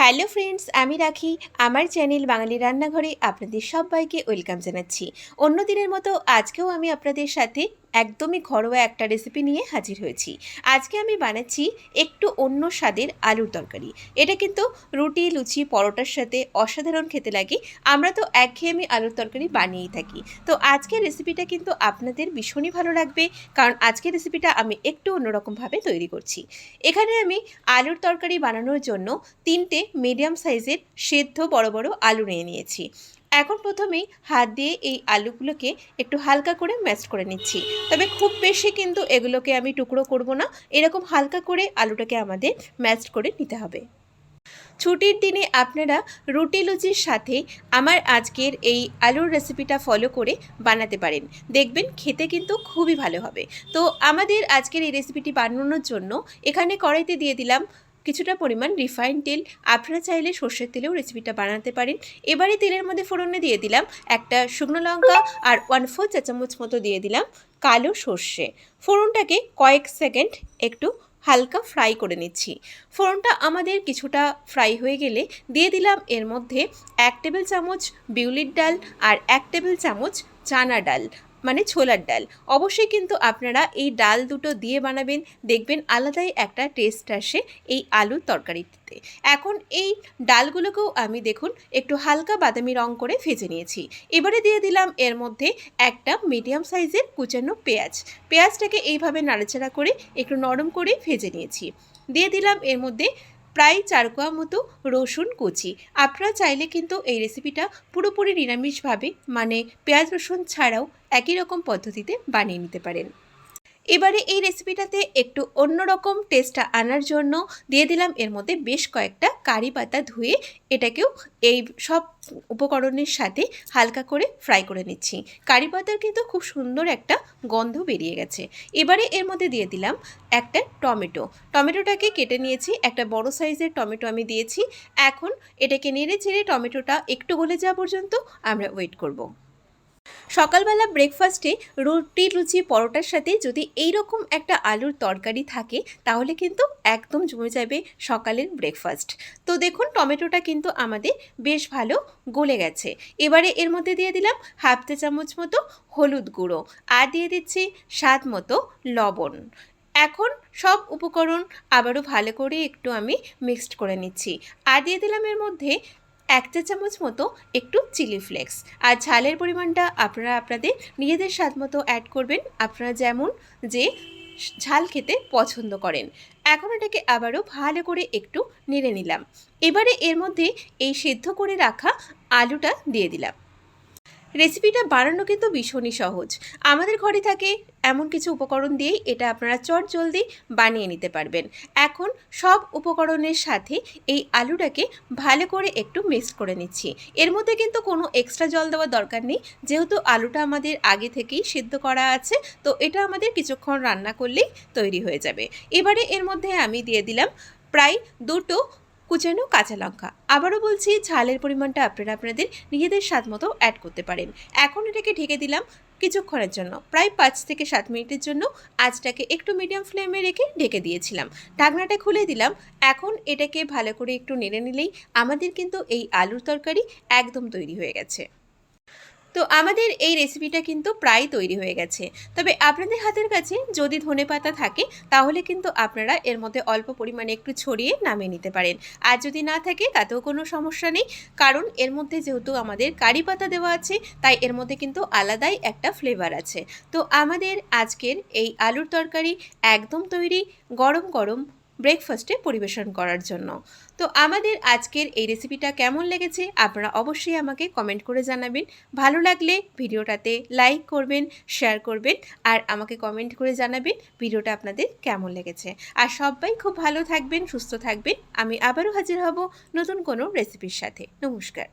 Hello friends, আমি রাখি। আমার চ্যানেল বাঙালি রান্নাঘরে আপনাদের সবাইকে ওয়েলকাম জানাচ্ছি। অন্য দিনের মতো আজকেও আমি আপনাদের সাথে একদমই ঘরোয়া একটা রেসিপি নিয়ে হাজির হয়েছি। আজকে আমি বানাচ্ছি একটু অন্য স্বাদের আলুর তরকারি। এটা কিন্তু রুটি, লুচি, পরোটার সাথে অসাধারণ খেতে লাগে। আমরা তো একঘেয়েমি আলুর তরকারি বানিয়েই থাকি। তো আজকের রেসিপিটা কিন্তু আপনাদের ভীষণই ভালো লাগবে, কারণ আজকের রেসিপিটা আমি একটু অন্যরকমভাবে তৈরি করছি। এখানে আমি আলুর তরকারি বানানোর জন্য তিনটে মিডিয়াম সাইজের সেদ্ধ বড় বড় আলু নিয়ে নিয়েছি। এখন প্রথমেই হাত দিয়ে এই আলুগুলোকে একটু হালকা করে ম্যাশ করে নিচ্ছি। তবে খুব বেশি কিন্তু এগুলোকে আমি টুকরো করব না। এরকম হালকা করে আলুটাকে আমাদের ম্যাশ করে নিতে হবে। ছুটির দিনে আপনারা রুটি লুচির সাথে আমার আজকের এই আলুর রেসিপিটা ফলো করে বানাতে পারেন। দেখবেন খেতে কিন্তু খুবই ভালো হবে। তো আমাদের আজকের এই রেসিপিটি বানানোর জন্য এখানে কড়াইতে দিয়ে দিলাম কিছুটা পরিমাণ রিফাইন তেল। আপনারা চাইলে সর্ষের তেলেও রেসিপিটা বানাতে পারেন। এবারে তেলের মধ্যে ফোড়নে দিয়ে দিলাম একটা শুকনো লঙ্কা আর ওয়ান ফোর চা চামচ মতো দিয়ে দিলাম কালো সর্ষে। ফোড়নটাকে কয়েক সেকেন্ড একটু হালকা ফ্রাই করে নিচ্ছি। ফোড়নটা আমাদের কিছুটা ফ্রাই হয়ে গেলে দিয়ে দিলাম এর মধ্যে এক টেবিল চামচ বিউলির ডাল আর এক টেবিল চামচ চানা ডাল। মানে ছোলার ডাল। অবশ্যই কিন্তু আপনারা এই ডাল দুটো দিয়ে বানাবেন, দেখবেন আলাদাই একটা টেস্ট আসে এই আলুর তরকারিতে। এখন এই ডালগুলোকেও আমি দেখুন একটু হালকা বাদামি রং করে ভেজে নিয়েছি। এবারে দিয়ে দিলাম এর মধ্যে একটা মিডিয়াম সাইজের কুচানো পেঁয়াজ। পেঁয়াজটাকে এইভাবে নাড়াচাড়া করে একটু নরম করে ভেজে নিয়েছি। দিয়ে দিলাম এর মধ্যে প্রায় চার কোয়া মতো রসুন কুচি। আপনারা চাইলে কিন্তু এই রেসিপিটা পুরোপুরি নিরামিষভাবে মানে পেঁয়াজ রসুন ছাড়াও একই রকম পদ্ধতিতে বানিয়ে নিতে পারেন। এবারে এই রেসিপিটাতে একটু অন্যরকম টেস্টটা আনার জন্য দিয়ে দিলাম। এর মধ্যে বেশ কয়েকটা কারি পাতা ধুয়ে এটাকেও এই সব উপকরণের সাথে হালকা করে ফ্রাই করে নিচ্ছি। কারি পাতার কিন্তু খুব সুন্দর একটা গন্ধ বেরিয়ে গেছে। এবারে এর মধ্যে দিয়ে দিলাম একটা টমেটো। টমেটোটাকে কেটে নিয়েছি, একটা বড় সাইজের টমেটো আমি দিয়েছি। এখন এটাকে নেড়ে চেড়ে টমেটোটা একটু গলে যাওয়া পর্যন্ত আমরা ওয়েট করব। সকালবেলা ব্রেকফাস্টে রুটি, লুচি, পরোটার সাথে যদি এই রকম একটা আলুর তরকারি থাকে, তাহলে কিন্তু একদম জমে যাবে সকালের ব্রেকফাস্ট তো দেখুন, টমেটোটা কিন্তু আমাদের বেশ ভালো গলে গেছে। এবারে এর মধ্যে দিয়ে দিলাম হাফ চা চামচ মতো হলুদ গুঁড়ো আর দিয়ে দিচ্ছি স্বাদ মতো লবণ। এখন সব উপকরণ আবারও ভালো করে একটু আমি মিক্সড করে নিচ্ছি। আর দিয়ে দিলাম এর মধ্যে এক চা চামচ মতো একটু চিলি ফ্লেক্স। আর ঝালের পরিমাণটা আপনারা আপনাদের নিজেদের স্বাদ মতো অ্যাড করবেন। আপনারা যেমন যে ঝাল খেতে পছন্দ করেন। এখন এটাকে আবারও ভালো করে একটু নেড়ে নিলাম। এবারে এর মধ্যে এই সেদ্ধ করে রাখা আলুটা দিয়ে দিলাম। রেসিপিটা বানানো কিন্তু ভীষণই সহজ। আমাদের ঘরে থাকে এমন কিছু উপকরণ দিয়েই এটা আপনারা চট জলদি বানিয়ে নিতে পারবেন। এখন সব উপকরণের সাথে এই আলুটাকে ভালো করে একটু মিক্স করে নিচ্ছি। এর মধ্যে কিন্তু কোনো এক্সট্রা জল দেওয়ার দরকার নেই। যেহেতু আলুটা আমাদের আগে থেকেই সিদ্ধ করা আছে, তো এটা আমাদের কিছুক্ষণ রান্না করলেই তৈরি হয়ে যাবে। এবারে এর মধ্যে আমি দিয়ে দিলাম প্রায় দুটো কুচানো কাঁচা লঙ্কা। আবারও বলছি, ঝালের পরিমাণটা আপনারা আপনাদের নিজেদের স্বাদ মতো অ্যাড করতে পারেন। এখন এটাকে ঢেকে দিলাম কিছুক্ষণের জন্য। প্রায় পাঁচ থেকে সাত মিনিটের জন্য আজটাকে একটু মিডিয়াম ফ্লেমে রেখে ঢেকে দিয়েছিলাম। ঢাকনাটা খুলে দিলাম। এখন এটাকে ভালো করে একটু নেড়ে নিলেই আমাদের কিন্তু এই আলুর তরকারি একদম তৈরি হয়ে গেছে। তো আমাদের এই রেসিপিটা কিন্তু প্রায় তৈরি হয়ে গেছে। তবে আপনাদের হাতের কাছে যদি ধনে পাতা থাকে, তাহলে কিন্তু আপনারা এর মধ্যে অল্প পরিমাণে একটু ছড়িয়ে নামিয়ে নিতে পারেন। আর যদি না থাকে, তাতেও কোনো সমস্যা নেই। কারণ এর মধ্যে যেহেতু আমাদের কারি পাতা দেওয়া আছে, তাই এর মধ্যে কিন্তু আলাদাই একটা ফ্লেভার আছে। তো আমাদের আজকের এই আলুর তরকারি একদম তৈরি, গরম গরম ব্রেকফাস্টে পরিবেশন করার জন্য। তো আমাদের আজকের এই রেসিপিটা কেমন লেগেছে আপনারা অবশ্যই আমাকে কমেন্ট করে জানাবেন। ভালো লাগলে ভিডিওটাতে লাইক করবেন শেয়ার করবেন আর আমাকে কমেন্ট করে জানাবেন ভিডিওটা আপনাদের কেমন লেগেছে। আর সবাই খুব ভালো থাকবেন, সুস্থ থাকবেন। আমি আবারও হাজির হব নতুন কোনো রেসিপির সাথে। নমস্কার।